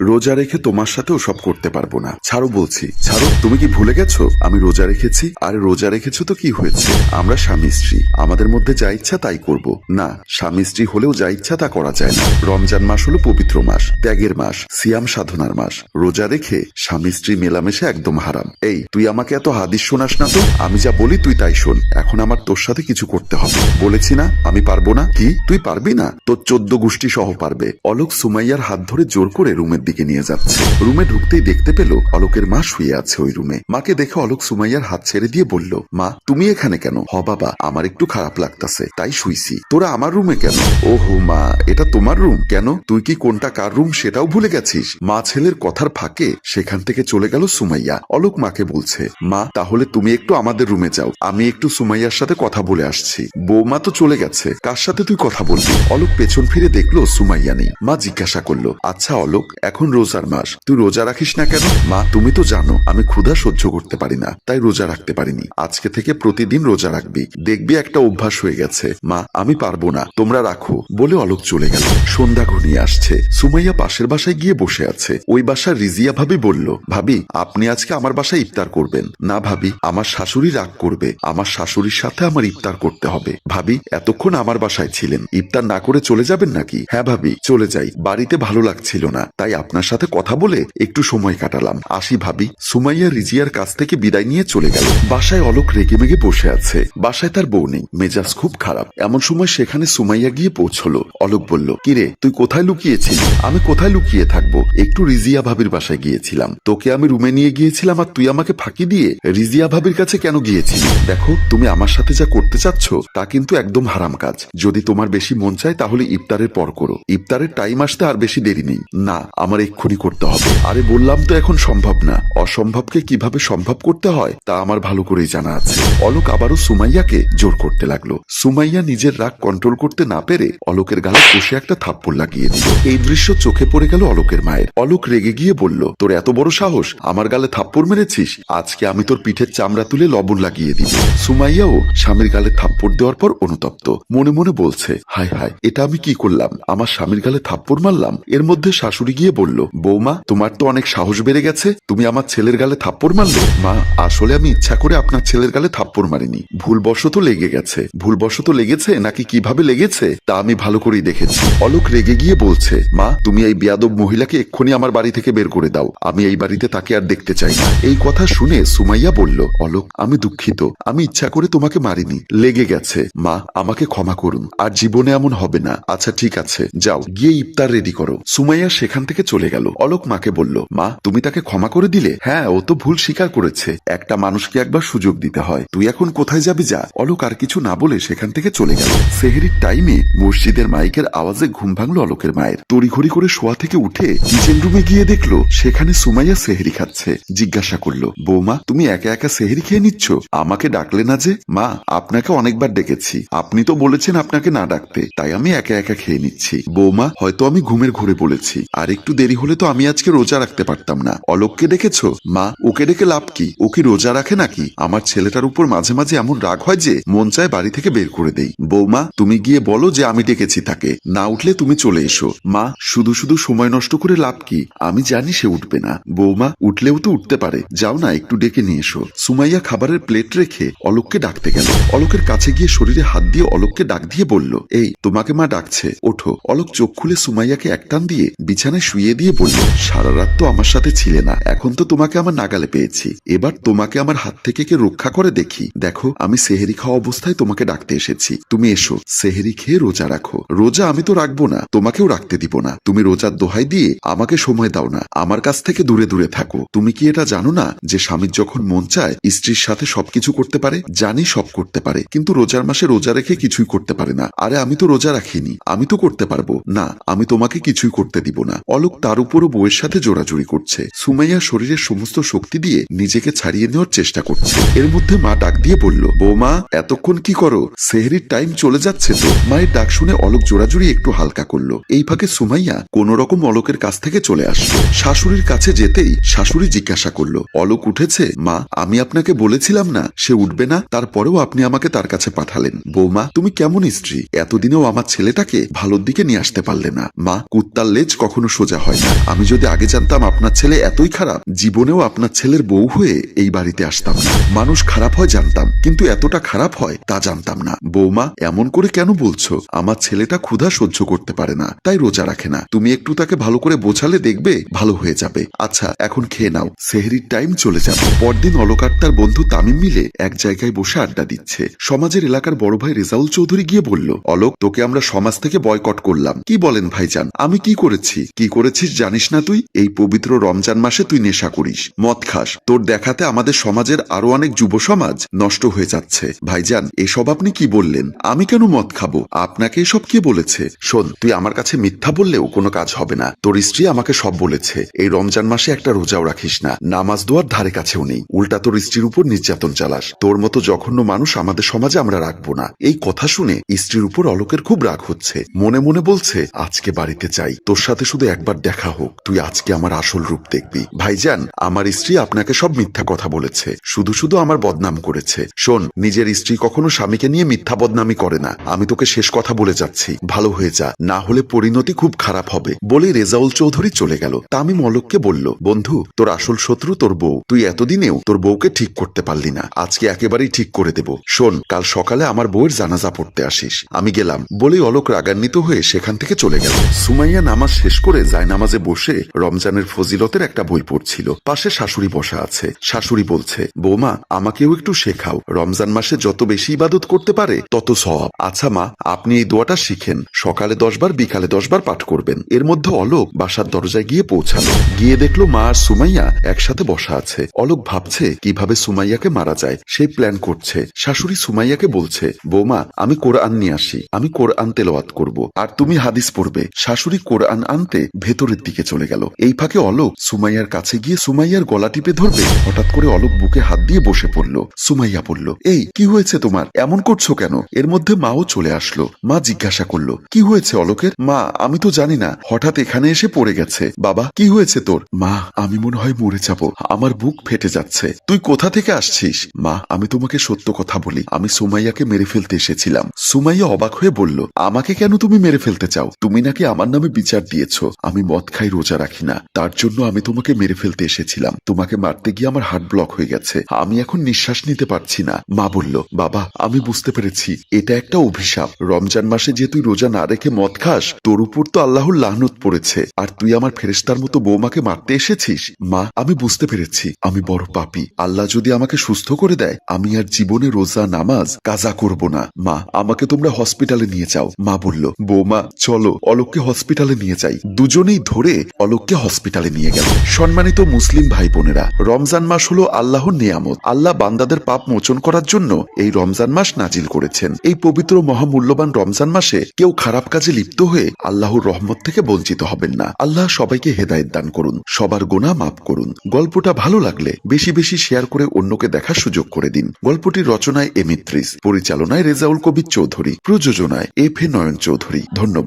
রোজা রেখে তোমার সাথে সব করতে পারব না। ছাড়ো বলছি। ছাড়ো, তুমি কি ভুলে গেছো? আমি রোজা রেখেছি, আর রোজা রেখেছো তো কি হয়েছে? আমরা স্বামী স্ত্রী। আমাদের মধ্যে যা ইচ্ছা তাই করব। না, স্বামী স্ত্রী হলেও যা ইচ্ছা তা করা যায় না। রমজান মাস হলো পবিত্র মাস, ত্যাগের মাস, সিয়াম সাধনার মাস। রোজা রেখে স্বামী স্ত্রী মেলামেশা একদম হারাম। এই, তুই আমাকে এত হাদিস শোনাস না তো? আমি যা বলি তুই তাই শোন। এখন আমার তোর সাথে কিছু করতে হবে। বলেছি না, আমি পারব না। কি? তুই পারবি না? তোর চোদ্দ গোষ্ঠী সহ পারবে। অলোক সুমাইয়ার হাত ধরে জোর করে রুমের দিকে নিয়ে যাচ্ছে। রুমে ঢুকতেই দেখতে পেল অলোকের মা শুয়ে আছে ওই রুমে। মাকে দেখে অলোক সুমাইয়ার হাত ছেড়ে দিয়ে বলল, মা, তুমি এখানে কেন? হ, বাবা, আমার একটু খারাপ লাগতাছে, তাই শুইছি। তোরা আমার রুমে কেন? ও হো মা, এটা তোমার রুম। কেন? তুই কি কোনটা কার রুম সেটাও ভুলে গেছিস? মা ছেলের কথার ফাঁকে সেখান থেকে চলে গেল সুমাইয়া। অলোক মাকে বলছে, মা, তাহলে তুমি একটু আমাদের রুমে যাও। আমি একটু সুমাইয়ার সাথে কথা বলে আসছি। বৌমা তো চলে গেছে, কার সাথে তুই কথা বলবি? অলোক পেছন ফিরে দেখল সুমাইয়া নেই। মা জিজ্ঞাসা করল আচ্ছা অলোক, এখন রোজার মাস। তুই রোজা রাখিস না কেন? মা, তুমি তো জানো, আমি ক্ষুধা সহ্য করতে পারি না, তাই রোজা রাখতে পারিনি। আজকে থেকে প্রতিদিন রোজা রাখবি। দেখবি একটা অভ্যাস হয়ে গেছে। মা, আমি পারব না, তোমরা রাখো, বলে অলোক চলে গেল। সন্ধ্যা ঘনিয়ে আসছে। সুমাইয়া পাশের বাসায় গিয়ে বসে আছে। ওই বাসার রিজিয়া ভাবি বলল, ভাবি, আপনি আজকে আমার বাসায় ইফতার করবেন। না ভাবি, আমার শাশুড়ি রাগ করবে। আমার শাশুড়ির সাথে আমার ইফতার করতে হবে। ভাবি, এতক্ষণ আমার বাসায় ছিলেন। ইফতার না করে চলে যাবেন নাকি? হ্যাঁ ভাবি, চলে যাই। বাড়িতে ভালো লাগছিল না, তাই আপনার সাথে কথা বলে একটু সময় কাটালাম। আসি ভাবি, সুমাইয়া রিজিয়ার কাছ থেকে বিদায় নিয়ে চলে গেল। বাসায় অলোক রেগে মেগে বসে আছে। বাসায় তার বউ নেই, মেজাজ খুব খারাপ। এমন সময় সেখানে সুমাইয়া গিয়ে পৌঁছলো। অলোক বলল, কিরে, তুই কোথায় লুকিয়েছিলি? আমি কোথায় লুকিয়ে থাকব? একটু রিজিয়া ভাবির বাসায় গিয়েছিলাম। তোকে আমি রুমে নিয়ে গিয়েছিলাম আর তুই আমাকে ফাঁকি দিয়ে রিজিয়া ভাবির কাছে কেন গিয়েছিলি? দেখো, তুমি আমার সাথে যা করতে চাচ্ছ, তা কিন্তু একদম হারাম কাজ। যদি তোমার বেশি মন চায় তাহলে ইফতারের পর করো। ইফতারের টাইম আসতে আর বেশি দেরি নেই। না, আমার এক্ষুনি করতে হবে। আরে বললাম তো এখন সম্ভব না। অসম্ভবকে কীভাবে সম্ভব করতে হয়, তা আমার ভালো করেই জানা আছে। অলোক আবারও সুমাইয়াকে জোর করতে লাগল। সুমাইয়া নিজের রাগ কন্ট্রোল করতে না পেরে অলোকের গালে কষে একটা থাপ্পড় লাগিয়ে দিল। এই দৃশ্য চোখে পড়ে গেল অলোকের মায়ের। অলোক রেগে গিয়ে বলল, তোর এত বড় সাহস, আমার গালে থাপ্পড় মেরেছিস? আজকে আমি তোর পিঠের চামড়া তুলে লবণ লাগিয়ে দিব। সুমাইয়াও স্বামীর গালে থাপ্পড় দেওয়ার পর অনুতপ্ত। মনে মনে বলছে, হায় হায়, এটা আমি কি করলাম? আমার স্বামীর গালে থাপ্পড় মারলাম? এর মধ্যে শাশুড়ি গিয়ে বলল বৌমা, তোমার তো অনেক সাহস বেড়ে গেছে। তুমি আমার ছেলের গালে থাপ্পড় মারলে? মা, আসলে আমি ইচ্ছা করে আপনার ছেলের গালে থাপ্পড় মারিনি। ভুলবশত লেগে গেছে। ভুলবশত লেগেছে নাকি কীভাবে লেগেছে, তা আমি ভালো করেই দেখেছি। অলোক রেগে গিয়ে বলছে, মা, তুমি এই বিয়াদব মহিলাকে এক্ষুনি আমার বাড়ি থেকে বের করে দাও। আমি এই বাড়িতে তাকে আর দেখতে চাই না। এই কথা শুনে সুমাইয়া বলল, অলোক, আমি দুঃখিত। আমি ইচ্ছা করে তোমাকে মারিনি। লেগে গেছে। মা, আমাকে ক্ষমা করুন। আর জীবনে এমন হবে না। আচ্ছা ঠিক আছে। যাও, গিয়ে ইফতার রেডি করো। সুমাইয়া সেখান থেকে চলে গেল। অলোক মাকে বলল, মা, তুমি তাকে ক্ষমা করে দিলে? হ্যাঁ ও তো ভুল স্বীকার করেছে। একটা মানুষকে একবার সুযোগ দিতে হয়। তুই এখন কোথায় যাবি যা? অলোক আর কিছু না বলে সেখান থেকে চলে গেল। সেহেরির টাইমে মসজিদের মাইকের আওয়াজে ঘুম ভাঙলো অলোকের মায়ের। তড়িঘড়ি করে শোয়া থেকে উঠে কিচেন রুমে গিয়ে দেখল, সেখানে সুমাইয়া সেহেরি খাচ্ছে। জিজ্ঞাসা করল, বৌমা, তুমি একা একা সেহেরি খেয়ে নিচ্ছ? আমাকে ডাকলে না যে? মা, আপনাকে অনেকবার ডেকেছি। আপনি তো বলেছেন আপনাকে না ডাকতে। তাই আমি একা একা খেয়ে নিচ্ছি। বৌমা, হয়তো আমি ঘুমের ঘুরে বলেছি। আর একটু দেরি হলে তো আমি আজকে রোজা রাখতে পারতাম না। অলোককে ডেকেছো? মা, ওকে ডেকে লাভ কি? ও কি রোজা রাখে নাকি? আমার ছেলেটার উপর মাঝে মাঝে এমন রাগ হয় যে, মন চায় বাড়ি থেকে বের করে দেই। বৌমা, তুমি গিয়ে বলো যে আমি ডেকেছি তাকে। না উঠলে তুমি চলে এসো। মা, শুধু শুধু সময় নষ্ট করে লাভ কি? আমি জানি সে উঠবে না। বৌমা, উঠলেও তো উঠতে পারে। যাও না, একটু ডেকে নিয়ে এসো। সুমাইয়া খাবারের প্লেট রেখে অলোককে ডাকতে গেল। অলোকের কাছে গিয়ে শরীরে হাত দিয়ে অলোককে ডাক দিয়ে বলল, এই, তোমাকে মা ডাকছে। ওঠো। অলোক চোখ খুলে সুমাইয়াকে একটান দিয়ে বিছানায় শুয়ে দিয়ে বলল, সারা রাত তো আমার সাথে ছিলে না, এখন তো তোমাকে আমার নাগালে পেয়েছি। এবার তোমাকে আমার হাত থেকে কে রক্ষা করে দেখি। দেখো, আমি সেহেরি খাওয়া অবস্থায় তোমাকে ডাকতে এসেছি। তুমি এসো, সেহেরি খেয়ে রোজা রাখো। রোজা আমি তো রাখব না, তোমাকেও রাখতে দিব না। তুমি রোজার দোহাই দিয়ে আমাকে সময় দাও না। আমার কাছ থেকে দূরে দূরে থাকো। তুমি কি এটা জানো না যে স্বামীর যখন মন চায়, স্ত্রীর সাথে সবকিছু করতে পারে? জানি সব করতে পারে, কিন্তু রোজার মাসে রোজা রেখে কিছুই করতে পারে না। আরে আমি তো রোজা রাখিনি, আমি তো করতে পারব। না, আমি তোমাকে কিছুই করতে দিব না। অলোক তার উপরও বউয়ের সাথে জোরাজুরি করছে। সুমাইয়া শরীরের সমস্ত শক্তি দিয়ে নিজেকে ছাড়িয়ে নেওয়ার চেষ্টা করছে। এর মধ্যে মা ডাক দিয়ে বলল, বৌমা, এতক্ষণ কি করো? সেহরির টাইম চলে যাচ্ছে তো? মায়ের ডাক শুনে অলোক জোরাজুরি একটু হালকা করল। এই ফাঁকে সুমাইয়া কোন রকম অলোকের কাছ থেকে চলে আসলো। শাশুড়ির কাছে যেতেই শাশুড়ি জিজ্ঞাসা করল, অলোক উঠেছে? মা, আমি আপনাকে বলেছিলাম না, সে উঠবে না। তারপরেও আপনি আমাকে তার কাছে পাঠালেন। বৌমা, তুমি কেমন স্ত্রী? এতদিনেও আমার ছেলেটাকে ভালোর দিকে নিয়ে আসতে পারলে না। মা, কুত্তার লেজ কখনো সোজা হয় হয় আমি যদি আগে জানতাম আপনার ছেলে এতই খারাপ, জীবনেও আপনার ছেলের বউ হয়ে এই বাড়িতে আসতাম মানুষ খারাপ হয় জানতাম, কিন্তু এতটা খারাপ হয় তা জানতাম না। বৌমা, এমন করে কেন বলছো? আমার ছেলেটা ক্ষুধা সহ্য করতে পারে না, তাই রোজা রাখে না। তুমি একটু তাকে ভালো করে বোঝালে দেখবে ভালো হয়ে যাবে। আচ্ছা এখন খেয়ে নাও। সেহরির টাইম চলে যাবে। পরদিন অলোক আর তার বন্ধু তামিম মিলে এক জায়গায় বসে আড্ডা দিচ্ছে। সমাজের এলাকার বড় ভাই রেজাউল চৌধুরী গিয়ে বলল, অলোক, তোকে আমরা সমাজ থেকে বয়কট করলাম। কি বলেন ভাইজান? আমি কি করেছি? কি করেছিস জানিস না তুই? এই পবিত্র রমজান মাসে তুই নেশা করিস। মদ খাস। তোর দেখাতে আমাদের সমাজের আরও অনেক যুব সমাজ নষ্ট হয়ে যাচ্ছে। ভাইজান, এসব আপনি কি বললেন? আমি কেন মদ খাব? আপনাকে এসব কে বলেছে? শোন, তুই আমার কাছে মিথ্যা বললেও কোনো কাজ হবে না। তোর স্ত্রী আমাকে সব বলেছে। এই রমজান মাসে একটা রোজাও রাখিস না। নামাজ দোয়ার ধারে কাছেও নেই। উল্টা তোর স্ত্রীর উপর নির্যাতন চালাস। তোর মতো জঘন্য মানুষ আমাদের সমাজে আমরা রাখব না। এই কথা শুনে স্ত্রীর উপর অলোকের খুব রাগ হচ্ছে। মনে মনে বলছে, আজকে বাড়িতে চাই তোর সাথে শুধু একবার দেখা হোক, তুই আজকে আমার আসল রূপ দেখবি। ভাইজান, আমার স্ত্রী আপনাকে সব মিথ্যা কথা বলেছে। শুধু শুধু আমার বদনাম করেছে। শোন, নিজের স্ত্রী কখনো স্বামীকে নিয়ে মিথ্যা বদনামি করে না। আমি তোকে শেষ কথা বলে যাচ্ছি। ভালো হয়ে যা। না হলে পরিণতি খুব খারাপ হবে। বলে রেজাউল চৌধুরী চলে গেল। তামিম অলোককে বলল, বন্ধু, তোর আসল শত্রু তোর বউ। তুই এতদিনেও তোর বউকে ঠিক করতে পারলি না। আজকে একেবারেই ঠিক করে দেব। শোন, কাল সকালে আমার বউয়ের জানাজা পড়তে আসিস। আমি গেলাম। বলেই অলোক রাগান্বিত হয়ে সেখান থেকে চলে গেল। সুমাইয়া নামাজ শেষ করে যায় নামাজে বসে রমজানের ফজিলতের একটা বই পড়ছিল। পাশে শাশুড়ি বসা আছে। শাশুড়ি বলছে, বৌমা, আমাকেও একটু শেখাও। রমজান মাসে যত বেশি ইবাদত করতে পারে, তত সওয়াব। আচ্ছা মা, আপনি এই দোয়াটা শিখেন। সকালে দশবার বিকালে দশবার পাঠ করবেন। এর মধ্যে অলোক বাসার দরজায় গিয়ে পৌঁছালো। গিয়ে দেখল মা আর সুমাইয়া একসাথে বসা আছে। অলোক ভাবছে, কীভাবে সুমাইয়াকে মারা যায়? সেই প্ল্যান করছে। শাশুড়ি সুমাইয়াকে বলছে, বৌমা, আমি কোরআন নিয়ে আসি। আমি কোরআন তেলাওয়াত করব। আর তুমি হাদিস পড়বে। শাশুড়ি কোরআন আনতে ভেতরের দিকে চলে গেল। এই ফাঁকে অলোক সুমাইয়ার কাছে গিয়ে সুমাইয়ার গলা টিপে ধরবে। হঠাৎ করে অলোক বুকে হাত দিয়ে বসে পড়ল। সুমাইয়া বলল, এই, কি হয়েছে তোমার? এমন করছ কেন? এর মধ্যে মাও চলে আসলো। মা জিজ্ঞাসা করল, কি হয়েছে অলোকের? মা, আমি তো জানি না। হঠাৎ এখানে এসে পড়ে গেছে। বাবা, কি হয়েছে তোর? মা, আমি মনে হয় মরে যাব। আমার বুক ফেটে যাচ্ছে। তুই কোথা থেকে আসছিস? মা, আমি তোমাকে সত্য কথা বলি। আমি সুমাইয়াকে মেরে ফেলতে এসেছিলাম। সুমাইয়া অবাক হয়ে বলল, আমাকে কেন তুমি মেরে ফেলতে চাও? তুমি নাকি আমার নামে বিচার দিয়েছ। আমি মদ খাই রোজা রাখি না। তার জন্য আমি তোমাকে মেরে ফেলতে এসেছিলাম। তোমাকে মারতে গিয়ে আমার হার্ট ব্লক হয়ে গেছে। আমি এখন নিঃশ্বাস নিতে পারছি না। মা বলল, বাবা, আমি বুঝতে পেরেছি। এটা একটা অভিশাপ। রমজান মাসে যে তুই রোজা না রেখে মদ খাস, তোর উপর তো আল্লাহর লাহনত পড়েছে। আর তুই আমার ফেরেস্তার মতো বৌমাকে মারতে এসেছিস? মা, আমি বুঝতে পেরেছি। আমি বড় পাপী। আল্লাহ যদি আমাকে সুস্থ করে দেয়, আমি আর জীবনে রোজা, নামাজ, কাজা করব না। মা, আমাকে তোমরা হসপিটালে নিয়ে যাও। মা বলল বৌমা চলো অলোককে হসপিটালে নিয়ে যাই। দুজনেই ধরে অলোককে হসপিটালে নিয়ে গেল। সম্মানিত মুসলিম ভাই বোনেরা রমজান মাস হলো আল্লাহর নিয়ামত। আল্লাহ বান্দাদের পাপ মোচন করার জন্য এই রমজান মাস নাজিল করেছেন। এই পবিত্র মহামূল্যবান রমজান মাসে কেউ খারাপ কাজে লিপ্ত হয়ে আল্লাহর রহমত থেকে বঞ্চিত হবেন না। আল্লাহ সবাইকে হেদায়েত দান করুন, সবার গোনা মাফ করুন। গল্পটা ভালো লাগলে বেশি বেশি শেয়ার করে অন্যকে দেখার সুযোগ করে দিন। গল্পটির রচনায় এমিত্রিস, পরিচালনায় রেজাউল কবির চৌধুরী, প্রযোজনায় এফ এ নয়ন চৌধুরী। ধন্যবাদ।